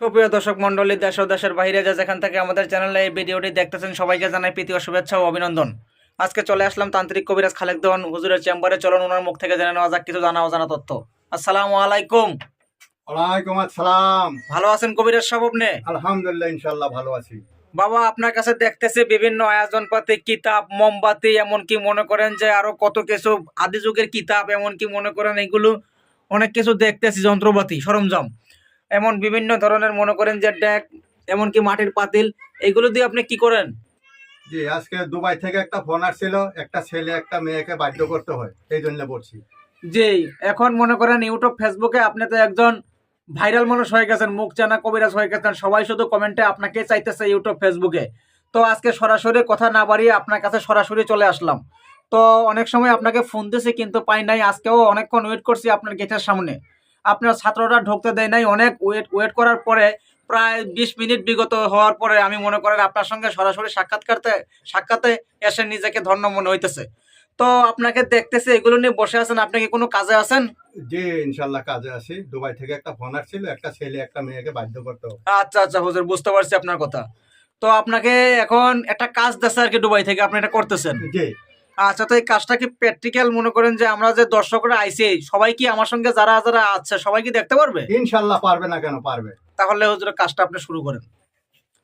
সুপ্রিয় দর্শক মন্ডলী দেশ ও দেশের বাইরে যা যেখান থেকে আমাদের চ্যানেলে এই ভিডিওটি দেখতেছেন সবাইকে জানাই প্রীতি ও শুভেচ্ছা ও অভিনন্দন। আজকে চলে আসলাম তান্ত্রিক কবিরাজ খালেক দেওয়ান হুজুরের চেম্বারে। চলুন ওনার মুখ থেকে জেনে নেওয়া যাক কিছু জানা অজানা তথ্য। আসসালামু আলাইকুম। ওয়ালাইকুম আসসালাম। ভালো আছেন কবিরাজ সাহেব আপনি? আলহামদুলিল্লাহ ইনশাল্লাহ ভালো আছি। বাবা আপনার কাছে দেখতেছি বিভিন্ন আয়োজন পাতি কিতাব মোমবাতি এমনকি মনে করেন যে আরও কত কিছু আদি যুগের কিতাব এমনকি মনে করেন এগুলো অনেক কিছু দেখতেছি যন্ত্রপাতি সরঞ্জাম। এমন বিভিন্ন ধরনের মনে করেন যে ড্যাক এমনকি মাটির পাতিল এগুলো দিয়ে আপনি কি করেন? জি আজকে দুবাই থেকে একটা ফোন আসছিল একটা ছেলে একটা মেয়েকে বাধ্য করতে হয় এই জন্য বলছি। জি এখন মনে করেন ইউটিউব ফেসবুকে আপনি তো একজন ভাইরাল মানুষ হয়ে গেছেন মুখ জানা কবিরাজ হয়ে গেছেন সবাই শুধু কমেন্টে আপনাকে চাইতেছে ইউটিউব ফেসবুকে তো আজকে সরাসরি কথা না বাড়িয়ে আপনার কাছে সরাসরি চলে আসলাম। তো অনেক সময় আপনাকে ফোন দিয়েছি কিন্তু পাই নাই আজকেও অনেকক্ষণ ওয়েট করছি আপনার গেটের সামনে। আপনার ছাত্ররা ঢুকতে দেয় নাই অনেক ওয়েট ওয়েট করার পরে প্রায় বিশ মিনিট বিগত হওয়ার পরে আমি মনে করেন আপনার সঙ্গে সরাসরি সাক্ষাৎকারতে সাক্ষাতে এসে নিজেকে ধন্য মনে হইতেছে। তো আপনাকে দেখতেছি এগুলো নিয়ে বসে আছেন আপনি কি কোনো কাজে আছেন? জি ইনশাল্লাহ কাজে আসি দুবাই থেকে একটা ফোন আসছিল একটা ছেলে একটা মেয়েকে বাধ্য করতে হয় আচ্ছা আচ্ছা হুজুর বুঝতে পারছি আপনার কথা। তো আপনাকে এখন একটা কাজ দিচ্ছে আর কি দুবাই থেকে আপনি এটা করতেছেন? জি। আচ্ছা তো এই কাজটা কি প্র্যাকটিক্যাল মনে করেন যে আমরা যে দর্শকরা আইছি সবাই কি আমার সঙ্গে যারা যারা আছে সবাই কি দেখতে পারবে? ইনশাল্লাহ পারবে না কেন পারবে? তাহলে হুজুর কাজটা আপনি শুরু করেন।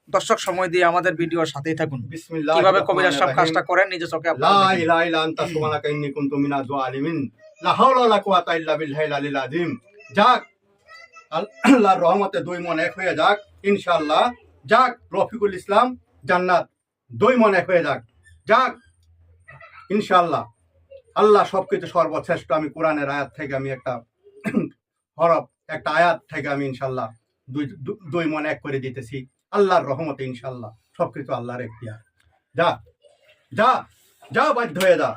দর্শক সময় দিয়ে আমাদের ভিডিওর সাথেই থাকুন। বিসমিল্লাহ কীভাবে কবিরাজ সব কাজটা করেন নিজে চোখে লা। ইলাহা ইল্লা আনতা সুবহানাকা ইন্নী কুনতু মিনাজ জালিমিন লা হাওলা ওয়ালা কুওয়াতা ইল্লা বিল্লাহিল আলিল আযীম। যাক আল- আল্লাহর রহমতে দুই মন এক হয়ে যাক ইনশাআল্লাহ। যাক রফিকুল ইসলাম জান্নাত দুই মন এক হয়ে যাক। যাক ইনশাআল্লাহ। আল্লাহ সবকিছু সর্বশ্রেষ্ঠ। আমি কোরআনের আয়াত থেকে আমি একটা হরফ একটা আয়াত থেকে আমি ইনশাআল্লাহ দুই দুই মন এক করে দিতেছি। আল্লাহর রহমতে ইনশাআল্লাহ সবকিছু আল্লাহর এখতিয়ার। যা যা যা বাধ্য হয়ে যা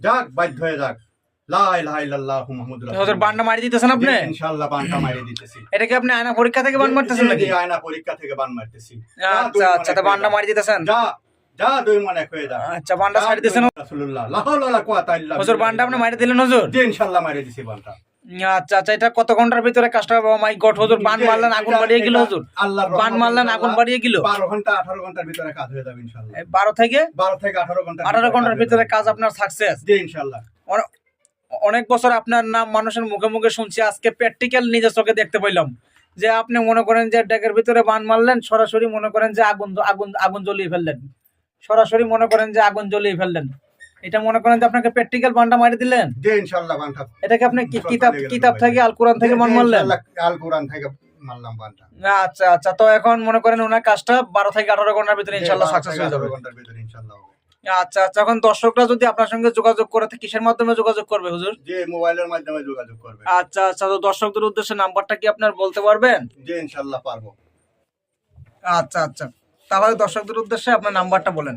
যাক বাধ্য হয়ে যাক। লা ইলাহা ইল্লাল্লাহু মুহাম্মাদুর হুজুর রাসূলুল্লাহ বান্ডা মারি দিতেছেন আপনি? ইনশাআল্লাহ বানটা মারিয়ে দিতেছি। এটা কি আপনি আয়না পরীক্ষা থেকে বান মারতেছেন নাকি? আয়না পরীক্ষা থেকে বান মারতেছি। আচ্ছা আচ্ছা বান্ডা যা। মারি দিতেছেন? যা যা দুই মন হয়ে যা। আচ্ছা বান্ডা ছাড়ি দিতেছেন রাসূলুল্লাহ লা ওয়ালা কুওয়াতা ইল্লা হুজুর বান্ডা আপনি মারি দিলেন হুজুর? জি ইনশাআল্লাহ মারিয়ে দিছি বানটা আচ্ছা আচ্ছা এটা কত ঘণ্টার ভিতরে কাজটা মাই গড হুজুর বান মারলেন আগুন বাড়িয়ে গেল হুজুর। বান মারলেন আগুন বাড়িয়ে গেল। বারো ঘণ্টা আঠারো ঘণ্টার ভিতরে কাজ হয়ে যাবে ইনশাআল্লাহ এই বারো থেকে? বারো থেকে আঠারো ঘণ্টা আঠারো ঘণ্টার ভিতরে কাজ আপনার সাকসেস জি ইনশাআল্লাহ অনেক বছর আপনার নাম মানুষের মুখে মুখে শুনছি আজকে প্র্যাকটিক্যাল নিজের চোখে দেখতে পাইলাম। যে আপনি মনে করেন যে ডেকের ভিতরে বান মারলেন সরাসরি মনে করেন যে আগুন আগুন আগুন জ্বলিয়ে ফেললেন। সরাসরি মনে করেন যে আগুন জ্বলিয়ে ফেললেন। এটা মনে করেন যে আপনাকে প্র্যাকটিক্যাল বানটা মারি দিলেন? জি ইনশাআল্লাহ বানটা। এটাকে আপনি কি কিতাব কিতাব থেকে আল কোরআন থেকে বান মারলেন? আল কোরআন থেকে মারলাম বানটা। আচ্ছা আচ্ছা। তো এখন মনে করেন ওনার কাজটা বারো থেকে আঠারো ঘণ্টার ভিতরে ইনশাল্লাহ জি, সাকসেস হয়ে যাবে। ঘণ্টার ভিতরে ইনশাআল্লাহ আচ্ছা আচ্ছা। এখন দর্শকরা যদি আপনার সঙ্গে যোগাযোগ করে কিসের মাধ্যমে যোগাযোগ করবে হুজুর? যে মোবাইলের মাধ্যমে যোগাযোগ করবে। আচ্ছা আচ্ছা। তো দর্শকদের উদ্দেশ্যে নাম্বারটা কি আপনার বলতে পারবেন? যে ইনশাআল্লাহ পারব। আচ্ছা আচ্ছা। তাহলে দর্শকদের উদ্দেশ্যে আপনার নাম্বারটা বলেন।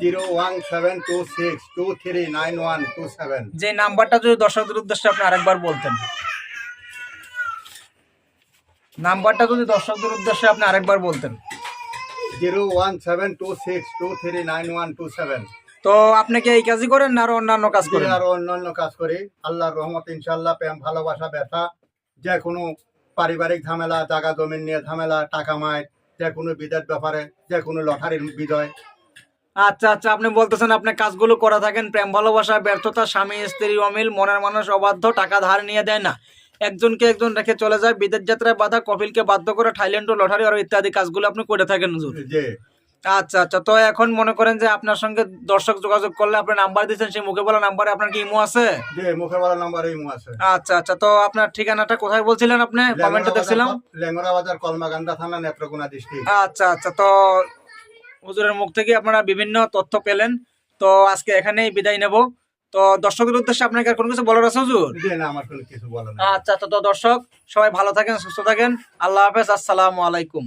Zero one seven two six two three nine one two seven. যে নাম্বারটা যদি দর্শকদের উদ্দেশ্যে আপনি আরেকবার বলতেন। নাম্বারটা যদি দর্শকদের উদ্দেশ্যে আপনি আরেকবার বলতেন। Zero one seven two six two three nine one two seven. তো আপনি কি এই কাজই করেন না আরও অন্যান্য কাজ করেন? আর অন্যান্য কাজ করি। আল্লাহর রহমত ইনশাআল্লাহ প্রেম ভালোবাসা ব্যথা যে কোনো পারিবারিক ঝামেলা জায়গা জমিন নিয়ে ঝামেলা টাকা মায় যে কোনো বিদের ব্যাপারে যে কোনো লটারির বিজয়। আচ্ছা আচ্ছা আপনি বলতেছেন আপনি কাজগুলো করে থাকেন প্রেম ভালোবাসা ব্যর্থতা স্বামী স্ত্রী অমিল মনের মানুষ অবাধ্য টাকা ধার নিয়ে দেয় না। একজনকে একজন রেখে চলে যায় বিদেশ যাত্রায় বাধা কপিলকে বাধ্য করে থাইল্যান্ড ও লটারি আর ইত্যাদি কাজগুলো আপনি করে থাকেন জি। আচ্ছা আচ্ছা। তো এখন মনে করেন যে আপনার সঙ্গে দর্শক যোগাযোগ করলে আপনি নাম্বার দিচ্ছেন সেই মুখে বলা নাম্বারে আপনার কি ইমো আছে? মুখে বলা নাম্বার এই মু আছে। আচ্ছা আচ্ছা। তো আপনার ঠিকানাটা কোথায় বলছিলেন আপনি? কমেন্টে দেখছিলাম। লেঙ্গরা বাজার কলমাগান্দা থানা নেত্রকোনা ডিস্ট্রিক্ট আচ্ছা আচ্ছা। তো হুজুরের মুখ থেকে আপনারা বিভিন্ন তথ্য পেলেন। তো আজকে এখানেই বিদায় নেব। তো দর্শকদের উদ্দেশ্যে আপনাকে আর কোনো কিছু বলার আছে হুজুর? না আমার কোনো কিছু বলা না আচ্ছা তো দর্শক সবাই ভালো থাকেন সুস্থ থাকেন। আল্লাহ হাফেজ আসসালামু আলাইকুম।